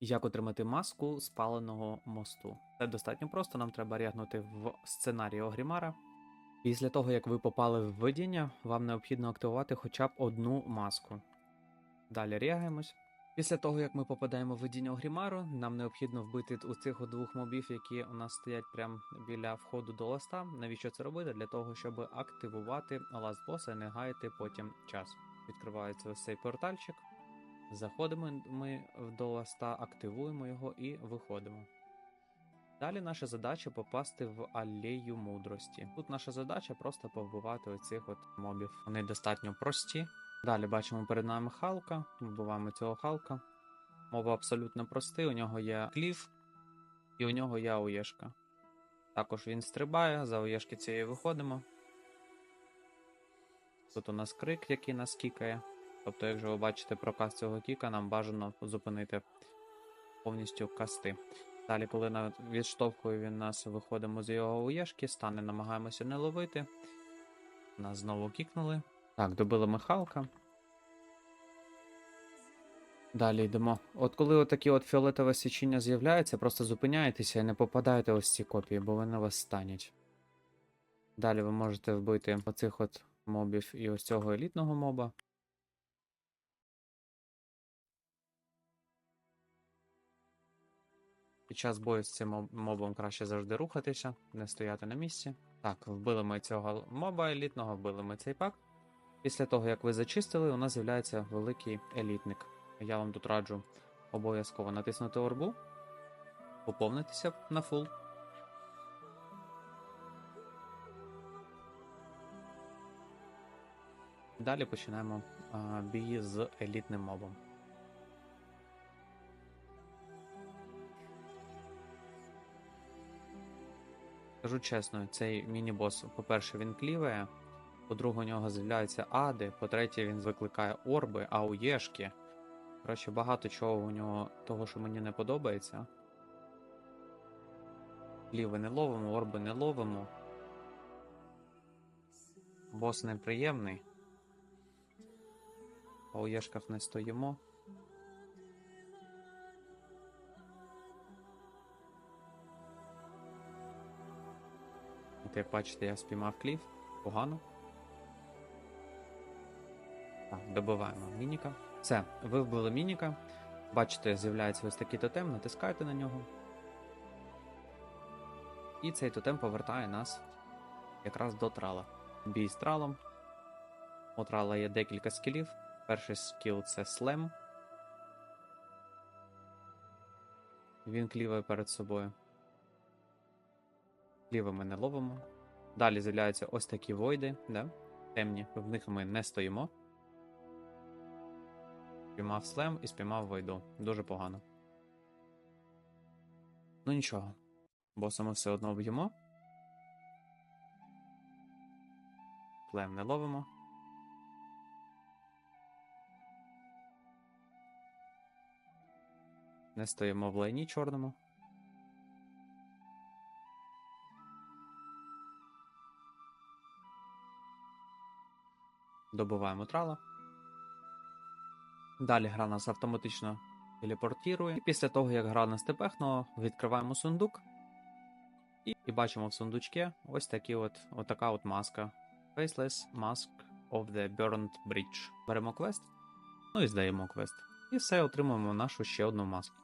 Як отримати маску спаленого мосту? Це достатньо просто. Нам треба рягнути в сценарій Огрімара. Після того, як ви попали в видіння, вам необхідно активувати хоча б одну маску. Далі рягаємось. Після того, як ми попадаємо в видіння Огрімару, нам необхідно вбити у цих двох мобів, які у нас стоять прямо біля входу до ласта. Навіщо це робити? Для того, щоб активувати ласт боса і не гаяти потім час. Відкривається ось цей портальчик. Заходимо ми до ласта, активуємо його і виходимо. Далі наша задача попасти в алею мудрості. Тут наша задача просто повбивати оцих от мобів. Вони достатньо прості. Далі бачимо перед нами Халка, вбиваємо цього Халка. Мова абсолютно простий, у нього є кліф і у нього є ауєшка. Також він стрибає, за ауєшки цієї виходимо. Тут у нас крик, який нас кікає. Тобто, якщо ви бачите проказ цього кіка, нам бажано зупинити повністю касти. Далі, коли на- відштовхує він нас, виходимо з його уєшки, стане, намагаємося не ловити. Нас знову кікнули. Так, добили Михалка. Далі йдемо. От коли отакі от фіолетове свічення з'являється, просто зупиняєтеся і не попадаєте ось ці копії, бо вони вас станять. Далі ви можете вбити оцих от мобів і ось цього елітного моба. Під час бою з цим мобом краще завжди рухатися, не стояти на місці. Так, вбили ми цього моба елітного, вбили ми цей пак. Після того, як ви зачистили, у нас з'являється великий елітник. Я вам тут раджу обов'язково натиснути орбу, поповнитися на фул. Далі починаємо бій з елітним мобом. Скажу чесно, цей міні-бос, по-перше, він кліває, по-друге, у нього з'являються ади, по-третє, він викликає орби, ауєшки. Коротше, багато чого у нього того, що мені не подобається. Кліви не ловимо, орби не ловимо. Бос неприємний. Ауєшках не стоїмо. От бачите, я спіймав клів. Погано. Так, добиваємо мініка. Все, ви вбили мініка. Бачите, з'являється ось такий тотем, натискаєте на нього. І цей тотем повертає нас якраз до трала. Бій з тралом. У трала є декілька скілів. Перший скіл це слем. Він кліває перед собою. Кліви ми не ловимо. Далі з'являються ось такі войди, да? темні. В них ми не стоїмо. Спіймав слем і спіймав войду. Дуже погано. Ну нічого. Боса ми все одно вб'ємо. Слем не ловимо. Не стоїмо в лайні чорному. Добиваємо трала. Далі гра нас автоматично телепортує. І після того, як гра нас тепехнула, відкриваємо сундук. І, і бачимо в сундучці ось такі от, отака от маска. Faceless Mask of the Burned Bridge. Беремо квест, ну і здаємо квест. І все, отримуємо нашу ще одну маску.